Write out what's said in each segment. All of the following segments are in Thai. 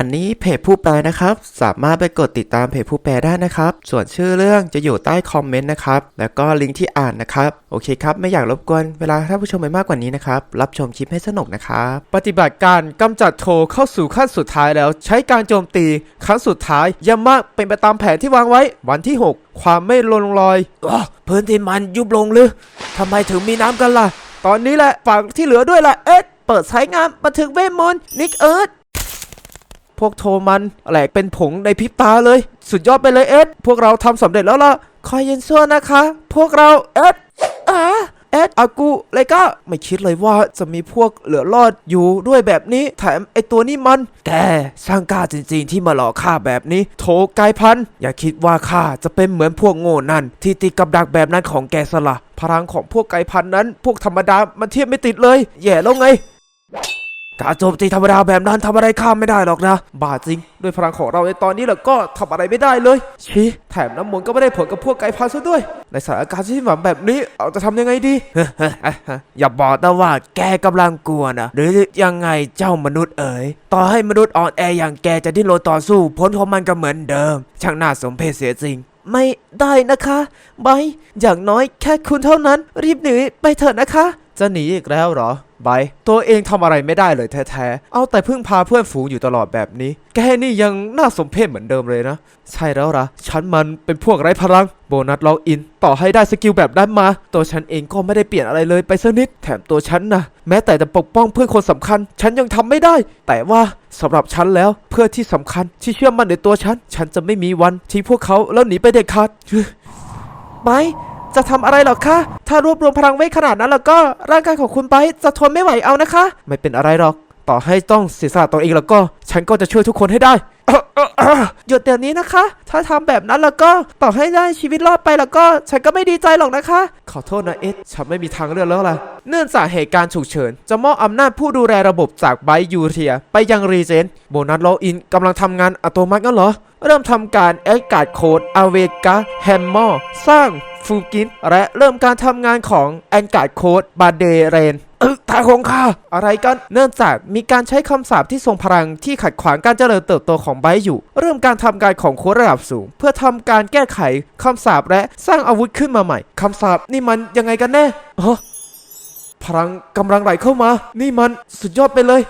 อันนี้เพจผู้แปลนะครับ สามารถไปกดติดตามเพจผู้แปลได้นะครับ ส่วนชื่อเรื่องจะอยู่ใต้คอมเมนต์นะครับ แล้วก็ลิงก์ที่อ่านนะครับ โอเคครับ ไม่อยากรบกวนเวลาท่านผู้ชมไปมากกว่านี้นะครับ รับชมคลิปให้สนุกนะครับ ปฏิบัติการกำจัดโทเข้าสู่ขั้นสุดท้ายแล้ว ใช้การโจมตีครั้งสุดท้ายย้ำมากเป็นไปตามแผนที่วางไว้ วันที่ 6 ความไม่ลงรอยอ้อพื้นที่มันยุบลงหรือทำไมถึงมีน้ำกันล่ะ ตอนนี้แหละฝากที่เหลือด้วยล่ะเอ็ดเปิดใช้งานบันทึกเวทมนต์นิกเอิร์ธพ วกโทมันแหลกเป็นผงในพริบตาเลย สุดยอดไปเลยเอ็ดพวกเราทำสำเร็จแล้วล่ะคอยเย็นซัวนะคะ พวกเราเอ็ดอ่าเอ็ดอากูเลยก็ไม่คิดเลยว่าจะมีพวกเหลือรอดอยู่ด้วยแบบนี้ แถมไอตัวนี้มัน แกช่างกล้าจริงๆที่มาหลอกข้าแบบนี้ โถกายพันอย่าคิดว่าข้าจะเป็นเหมือนพวกโง่นั่น ที่ติดกับดักแบบนั้นของแกสละพลังของพวกไกายพันนั้น พวกธรรมดามันเทียบไม่ติดเลย แย่แล้วไง การโจมตีธรรมดาแบบนั้นทำอะไรข้ามไม่ได้หรอกนะ บาจริง ด้วยพลังของเราในตอนนี้แหละก็ทำอะไรไม่ได้เลยชี้แถมน้ำมนต์ก็ไม่ได้ผลกับพวกไก่พันธุ์ซะด้วย ในสถานการณ์ที่หวังแบบนี้เราจะทำยังไงดีอย่าบอกนะว่าแกกำลังกลัวนะหรือยังไงเจ้ามนุษย์เอ๋ยต่อให้มนุษย์อ่อนแออย่างแกจะดิ้นรนต่อสู้ผลของมันก็เหมือนเดิม ช่างน่าสมเพชเสียจริงไม่ได้นะคะไบอย่างน้อยแค่คุณเท่านั้น รีบหนีไปเถอะนะคะ จะหนีอีกแล้วเหรอ ไบตัวเองทำอะไรไม่ได้เลยแท้ๆ เอาแต่พึ่งพาเพื่อนฝูงอยู่ตลอดแบบนี้ แกนี่ยังน่าสมเพชเหมือนเดิมเลยนะ ใช่แล้วล่ะ ฉันมันเป็นพวกไร้พลัง โบนัสล็อกอิน ต่อให้ได้สกิลแบบนั้นมา ตัวฉันเองก็ไม่ได้เปลี่ยนอะไรเลยไปสักนิด แถมตัวฉันนะแม้แต่จะปกป้องเพื่อนคนสำคัญ ฉันยังทำไม่ได้ แต่ว่าสำหรับฉันแล้วเพื่อนที่สำคัญที่เชื่อมั่นในตัวฉัน ฉันจะไม่มีวันทิ้งพวกเขาแล้วหนีไปเด็ดขาดไบ จะทำอะไรหรอคะ ถ้ารวบรวมพลังไว้ขนาดนั้นแล้วก็ร่างกายของคุณไบจะทนไม่ไหวเอานะคะ ไม่เป็นอะไรหรอก ต่อให้ต้องเสียสละตัวเองแล้วก็ ฉันก็จะช่วยทุกคนให้ได้หยุดเดี๋ยวนี้นะคะ ถ้าทำแบบนั้นแล้วก็ต่อให้ได้ชีวิตรอดไปแล้วก็ ฉันก็ไม่ดีใจหรอกนะคะ ขอโทษนะเอ็ดฉันไม่มีทางเลือกแล้วล่ะ เนื่องจากเหตุการณ์ฉุกเฉิน จะมอบอำนาจผู้ดูแลระบบจากไบยูเทีย ไปยังรีเจนโบนัสล็อกอินกำลังทำงานอัตโนมัติงั้นเหรอ เริ่มทำการแอดการ์ดโค้ดอเวกาแฮมมอร์สร้าง ฟูกินและเริ่มการทำงานของแอนการ์ดโคดบาเดเรนเออทางของข้าอะไรกันเนื่องจากมีการใช้คำสาปที่ทรงพลังที่ขัดขวางการเจริญเติบโตของไบอยู่ เริ่มการทำการของโค้ดระดับสูง เพื่อทำการแก้ไขคำสาปและสร้างอาวุธขึ้นมาใหม่คำสาปนี่มันยังไงกันแน่ฮะพลังกำลังไหลเข้ามา นี่มันสุดยอดไปเลย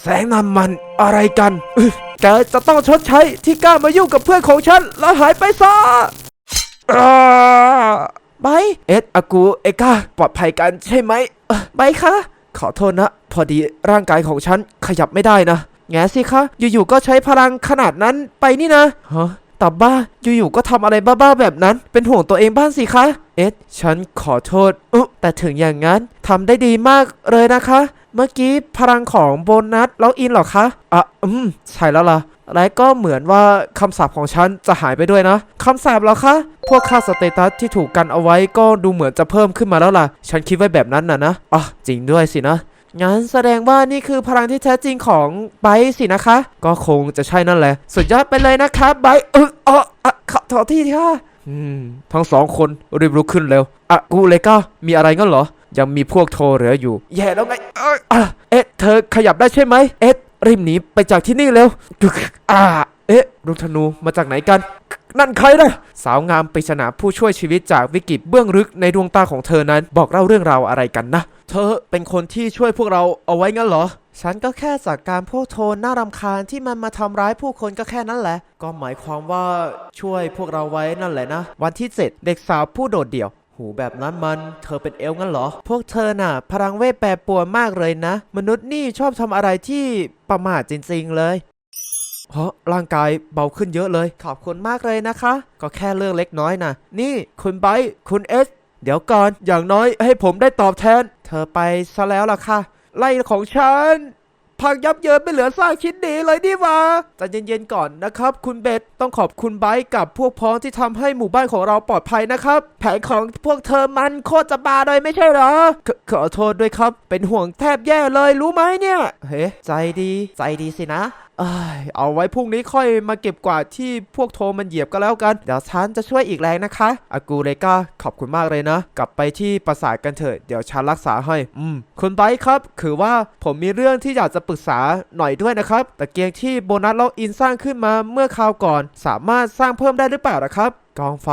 แสงน้ำมันอะไรกันอึ๊ะแกจะต้องชดใช้ที่กล้ามายุ่งกับเพื่อนของฉันแล้วหายไปซะ ไบเอ็ดอากูเอก้าปลอดภัยกันใช่ไหมเอ่อไบคะ ขอโทษนะ พอดีร่างกายของฉันขยับไม่ได้นะ แงสิคะ อยู่ๆก็ใช้พลังขนาดนั้นไปนี่นะฮะ ตับบ้าอยู่ๆก็ทำอะไรบ้าๆแบบนั้น เป็นห่วงตัวเองบ้างสิคะ เอ็ดฉันขอโทษอุ๊แต่ถึงอย่างนั้นทำได้ดีมากเลยนะคะ เมื่อกี้พลังของโบนัสล็อกอินหรอคะอะอืมใช่แล้วล่ะและก็เหมือนว่าคำสาปของฉันจะหายไปด้วยนะคำสาปเหรอคะ พวกค่าสเตตัสที่ถูกกันเอาไว้ก็ดูเหมือนจะเพิ่มขึ้นมาแล้วล่ะ ฉันคิดไว้แบบนั้นนะนะอ๋อจริงด้วยสินะ งั้นแสดงว่านี่คือพลังที่แท้จริงของไบสินะคะ ก็คงจะใช่นั่นแหละ สุดยอดไปเลยนะคะไบร์ทเออเอออะขอโทษทีค่ะทั้งสองคนรีบลุกขึ้นเร็วอะกูเลยก็มีอะไรงั้นเหรอ ยังมีพวกโทรเหลืออยู่ แย่แล้วไงเออเอ๊ะเธอขยับได้ใช่ไหมเอ๊ะรีบหนีไปจากที่นี่เร็วอ่า เอ๊ะลูกธนูมาจากไหนกัน นั่นใครนะสาวงามปริศนาผู้ช่วยชีวิตจากวิกฤตเบื้องลึกในดวงตาของเธอนั้นบอกเล่าเรื่องราวอะไรกันนะ เธอเป็นคนที่ช่วยพวกเราเอาไว้งั้นเหรอ ฉันก็แค่จัดการพวกโทนน่ารำคาญที่มันมาทำร้ายผู้คนก็แค่นั้นแหละ ก็หมายความว่าช่วยพวกเราไว้นั่นแหละนะ วันที่ 7 เด็กสาวผู้โดดเดี่ยว หูแบบนั้นมันเธอเป็นเอล์งั้นเหรอ พวกเธอน่ะ พลังเวทแปรปรวนมากเลยนะ มนุษย์นี่ชอบทำอะไรที่ประมาทจริง ๆ เลย เพราะร่างกายเบาขึ้นเยอะเลย ขอบคุณมากเลยนะคะ ก็แค่เรื่องเล็กน้อยนะนี่คุณไบร์ทคุณเอสเดี๋ยวก่อน อย่างน้อยให้ผมได้ตอบแทน เธอไปซะแล้วล่ะค่ะ ไล่ของฉัน พังยับเยินไม่เหลือซากชิ้นดีเลยนี่หว่าใจเย็นๆก่อนนะครับ คุณเบสต้องขอบคุณไบร์กับพวกพ้องที่ทำให้หมู่บ้านของเราปลอดภัยนะครับ แผนของพวกเธอมันโคตรจะบาเลยไม่ใช่เหรอขขอโทษด้วยครับ เป็นห่วงแทบแย่เลยรู้ไหมเนี่ย เฮ้ใจดี ใจดีสินะ เเอ้ยเอาไว้พรุ่งนี้ค่อยมาเก็บกวาดที่พวกโทมันเหยียบก็แล้วกัน เดี๋ยวฉันจะช่วยอีกแรงนะคะ อากูเลกาขอบคุณมากเลยนะ กลับไปที่ปราสาทกันเถอะ เดี๋ยวฉันรักษาให้ อืม คุณไบครับ คือว่าผมมีเรื่องที่อยากจะปรึกษาหน่อยด้วยนะครับ ตะเกียงที่โบนัสล็อกอินสร้างขึ้นมาเมื่อคราวก่อน สามารถสร้างเพิ่มได้หรือเปล่านะครับกองไฟ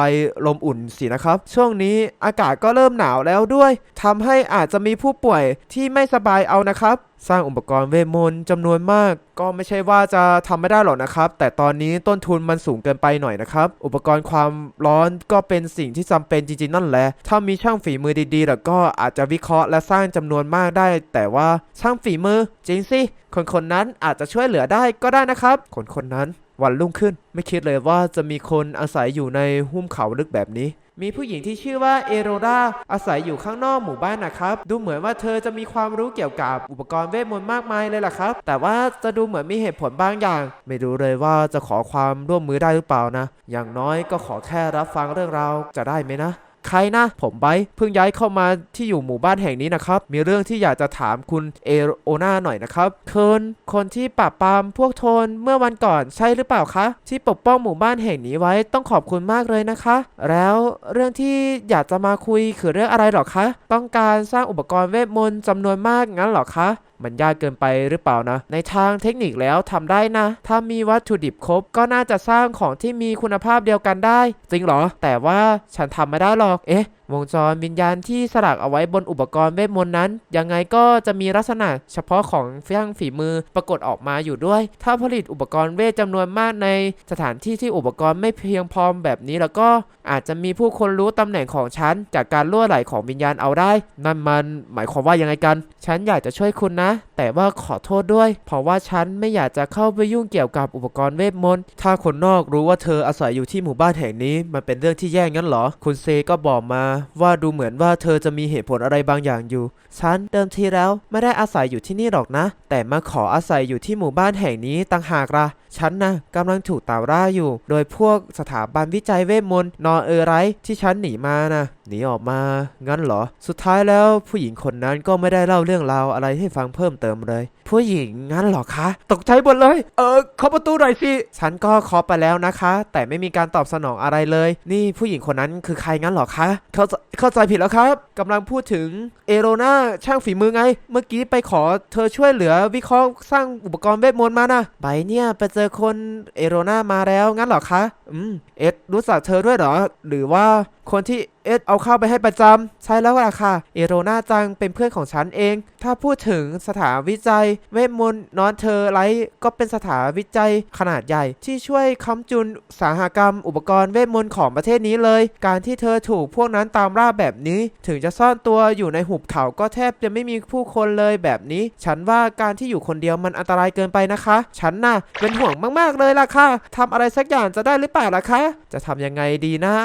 ลมอุ่นสินะครับ ช่วงนี้อากาศก็เริ่มหนาวแล้วด้วยทำให้อาจจะมีผู้ป่วยที่ไม่สบายเอานะครับ สร้างอุปกรณ์เวทมนต์จำนวนมาก ก็ไม่ใช่ว่าจะทำไม่ได้หรอกนะครับ แต่ตอนนี้ต้นทุนมันสูงเกินไปหน่อยนะครับ อุปกรณ์ความร้อนก็เป็นสิ่งที่จำเป็นจริงๆนั่นแหละ ถ้ามีช่างฝีมือดีๆ แล้วก็อาจจะวิเคราะห์และสร้างจำนวนมากได้ แต่ว่าช่างฝีมือจริงสิคนคนๆนั้นอาจจะช่วยเหลือได้ก็ได้นะครับ คนคนๆนั้น วันรุ่งขึ้นไม่คิดเลยว่าจะมีคนอาศัยอยู่ในหุ้มเขาลึกแบบนี้ มีผู้หญิงที่ชื่อว่าเอโรราอาศัยอยู่ข้างนอกหมู่บ้านนะครับ ดูเหมือนว่าเธอจะมีความรู้เกี่ยวกับอุปกรณ์เวทมนต์มากมายเลยล่ะครับ แต่ว่าจะดูเหมือนมีเหตุผลบางอย่าง ไม่รู้เลยว่าจะขอความร่วมมือได้หรือเปล่านะ อย่างน้อยก็ขอแค่รับฟังเรื่องราวจะได้ไหมนะ ใครนะ ผมไบเพิ่งย้ายเข้ามาที่อยู่หมู่บ้านแห่งนี้นะครับ มีเรื่องที่อยากจะถามคุณเอโอนาหน่อยนะครับเคินคนที่ปราบปรามพวกโทนเมื่อวันก่อนใช่หรือเปล่าคะ ที่ปกป้องหมู่บ้านแห่งนี้ไว้ต้องขอบคุณมากเลยนะคะ แล้วเรื่องที่อยากจะมาคุยคือเรื่องอะไรหรอคะ ต้องการสร้างอุปกรณ์เวทมนต์จำนวนมากงั้นหรอคะ มันยากเกินไปหรือเปล่านะ ในทางเทคนิคแล้วทำได้นะ ถ้ามีวัตถุดิบครบก็น่าจะสร้างของที่มีคุณภาพเดียวกันได้ จริงเหรอ แต่ว่าฉันทำไม่ได้หรอก เอ๊ะ วงจรวิญญาณที่สลักเอาไว้บนอุปกรณ์เวทมนต์นั้น ยังไงก็จะมีลักษณะเฉพาะของช่างฝีมือปรากฏออกมาอยู่ด้วย ถ้าผลิตอุปกรณ์เวทจำนวนมากในสถานที่ที่อุปกรณ์ไม่เพียงพอแบบนี้แล้วก็อาจจะมีผู้คนรู้ตำแหน่งของฉัน จากการล่วไหลของวิญญาณเอาได้ นั่นมันหมายความว่ายังไงกัน ฉันอยากจะช่วยคุณนะ แต่ว่าขอโทษด้วย เพราะว่าฉันไม่อยากจะเข้าไปยุ่งเกี่ยวกับอุปกรณ์เวทมนต์ ถ้าคนนอกรู้ว่าเธออาศัยอยู่ที่หมู่บ้านแห่งนี้ มันเป็นเรื่องที่แย่งั้นเหรอ คุณเซก็บอกมาว่าดูเหมือนว่าเธอจะมีเหตุผลอะไรบางอย่างอยู่ ฉันเดิมทีแล้วไม่ได้อาศัยอยู่ที่นี่หรอกนะ แต่มาขออาศัยอยู่ที่หมู่บ้านแห่งนี้ต่างหากล่ะฉันนะกำลังถูกตามล่าอยู่ โดยพวกสถาบันวิจัยเวทมนต์นอเออไรที่ฉันหนีมานะ หนีออกมางั้นเหรอ สุดท้ายแล้วผู้หญิงคนนั้นก็ไม่ได้เล่าเรื่องราวอะไรให้ฟังเพิ่มเติมเลย ผู้หญิงงั้นเหรอคะ ตกใจหมดเลย เออเคาะประตูหน่อยสิฉันก็เคาะไปแล้วนะคะ แต่ไม่มีการตอบสนองอะไรเลย นี่ผู้หญิงคนนั้นคือใครงั้นเหรอคะเข้าเข้าใจผิดแล้วครับกำลังพูดถึงเอโรนาช่างฝีมือไง เมื่อกี้ไปขอเธอช่วยเหลือวิเคราะห์สร้างอุปกรณ์เวทมนต์มานะใบเนี่ยไปเจอคนเอโรนามาแล้วงั้นเหรอคะ อืม เอ็ดรู้จักเธอด้วยเหรอ หรือว่าคนที่ เอ็ดเอาเข้าไปให้ประจำใช่แล้วล่ะค่ะ เอโรนาจังเป็นเพื่อนของฉันเอง ถ้าพูดถึงสถานวิจัย เวทมนต์นอนเธอไลท์ก็เป็นสถานวิจัยขนาดใหญ่ ที่ช่วยค้ำจุนสาหกรรม อุปกรณ์เวทมนต์ของประเทศนี้เลย การที่เธอถูกพวกนั้นตามล่าแบบนี้ ถึงจะซ่อนตัวอยู่ในหุบเขาก็แทบจะไม่มีผู้คนเลยแบบนี้ ฉันว่าการที่อยู่คนเดียวมันอันตรายเกินไปนะคะ ฉันน่ะเป็นห่วงมากๆเลยล่ะค่ะทำอะไรสักอย่างจะได้หรือเปล่าล่ะคะ จะทำยังไงดีนะ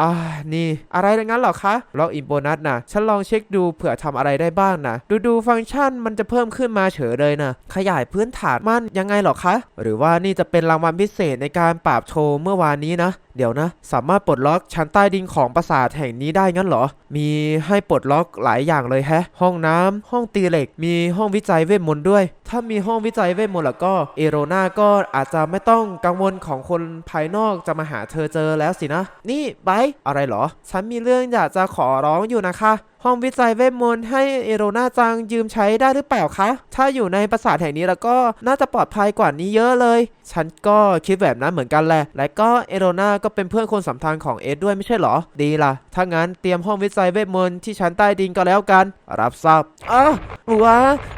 อ่านี่ อะไรงั้นเหรอคะล็อกอินโบนัสนะฉันลองเช็คดูเผื่อทำอะไรได้บ้างนะดูดูฟังก์ชันมันจะเพิ่มขึ้นมาเฉยเลยนะขยายพื้นฐานมันยังไงเหรอคะ หรือว่านี่จะเป็นรางวัลพิเศษในการปราบโชว์เมื่อวานนี้นะ เดี๋ยวนะ สามารถปลดล็อกชั้นใต้ดินของปราสาทแห่งนี้ได้งั้นเหรอ มีให้ปลดล็อกหลายอย่างเลยแฮะ ห้องน้ำห้องตีเหล็ก มีห้องวิจัยเวทมนต์ด้วย ถ้ามีห้องวิจัยเวทมนต์แล้วก็ เอโรนาก็อาจจะไม่ต้องกังวลของคนภายนอกจะมาหาเธอเจอแล้วสินะ นี่ไบอะไรเหรอ ฉันมีเรื่องอยากจะขอร้องอยู่นะคะ ห้องวิจัยเวทมนต์ให้เอโรนาจังยืมใช้ได้หรือเปล่าคะ ถ้าอยู่ในปราสาทแห่งนี้แล้วก็น่าจะปลอดภัยกว่านี้เยอะเลย ฉันก็คิดแบบนั้นเหมือนกันแหละ และก็เอโรนาก็เป็นเพื่อนคนสำคัญของเอสด้วยไม่ใช่เหรอ ดีล่ะ ถ้างั้นเตรียมห้องวิจัยเวทมนต์ที่ชั้นใต้ดินก็แล้วกัน รับทราบอ้าหัว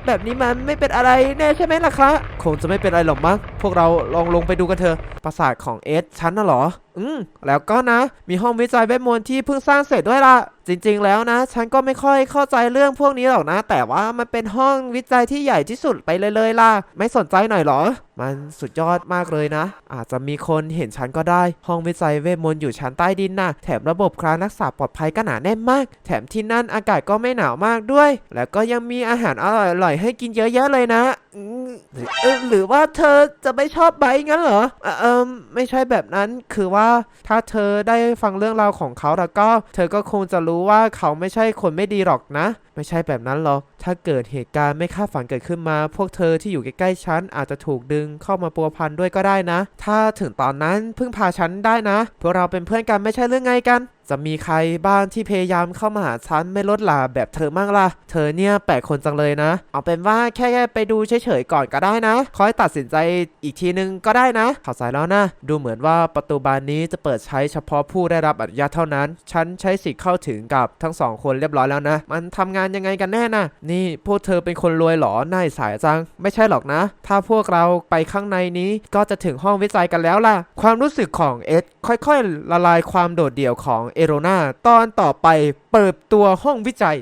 แบบนี้มันไม่เป็นอะไรแน่ใช่ไหมล่ะคะ คงจะไม่เป็นอะไรหรอกมั้ง พวกเราลองลงไปดูกันเถอะ ปราสาทของเอสชั้นน่ะหรออืมแล้วก็นะ มีห้องวิจัยเวทมนต์ที่เพิ่งสร้างเสร็จด้วยล่ะ จริงๆแล้วนะ ฉันก็ไม่ค่อยเข้าใจเรื่องพวกนี้หรอกนะ แต่ว่ามันเป็นห้องวิจัยที่ใหญ่ที่สุดไปเลยเลยล่ะ ไม่สนใจหน่อยเหรอ มันสุดยอดมากเลยนะ อาจจะมีคนเห็นฉันก็ได้ ห้องวิจัยเวทมนต์อยู่ชั้นใต้ดินน่ะ แถมระบบการรักษาปลอดภัยก็หนาแน่นมาก แถมที่นั่นอากาศก็ไม่หนาวมากด้วย แล้วก็ยังมีอาหารอร่อยๆให้กินเยอะแยะเลยนะ อืม หรือว่าเธอจะไม่ชอบไบงั้นเหรอเอ่อเออไม่ใช่แบบนั้นคือว่าถ้าเธอได้ฟังเรื่องราวของเขาแล้วก็ เธอก็คงจะรู้ว่าเขาไม่ใช่คนไม่ดีหรอกนะ ไม่ใช่แบบนั้นหรอกถ้าเกิดเหตุการณ์ไม่คาดฝันเกิดขึ้นมา พวกเธอที่อยู่ใกล้ๆฉันอาจจะถูกดึงเข้ามาปัวพันด้วยก็ได้นะ ถ้าถึงตอนนั้นพึ่งพาฉันได้นะพวกเราเป็นเพื่อนกันไม่ใช่เรื่องไงกัน จะมีใครบ้างที่พยายามเข้ามาหาฉันไม่ลดลาแบบเธอมั่งล่ะ เธอเนี่ยแปลกคนจังเลยนะ เอาเป็นว่าแค่ไปดูเฉยๆก่อนก็ได้นะ คอยตัดสินใจอีกทีนึงก็ได้นะข้าใจแล้วนะ ดูเหมือนว่าประตูบานนี้จะเปิดใช้เฉพาะผู้ได้รับอนุญาตเท่านั้น ฉันใช้สิทธิ์เข้าถึงกับทั้งสองคนเรียบร้อยแล้วนะ มันทำงานยังไงกันแน่นะนี่พวกเธอเป็นคนรวยเหรอนายสายจัง ไม่ใช่หรอกนะ ถ้าพวกเราไปข้างในนี้ก็จะถึงห้องวิจัยกันแล้วล่ะ ความรู้สึกของเอ็ดค่อยๆ ละลายความโดดเดี่ยวของเอโรนาตอนต่อไปเปิดตัวห้องวิจัย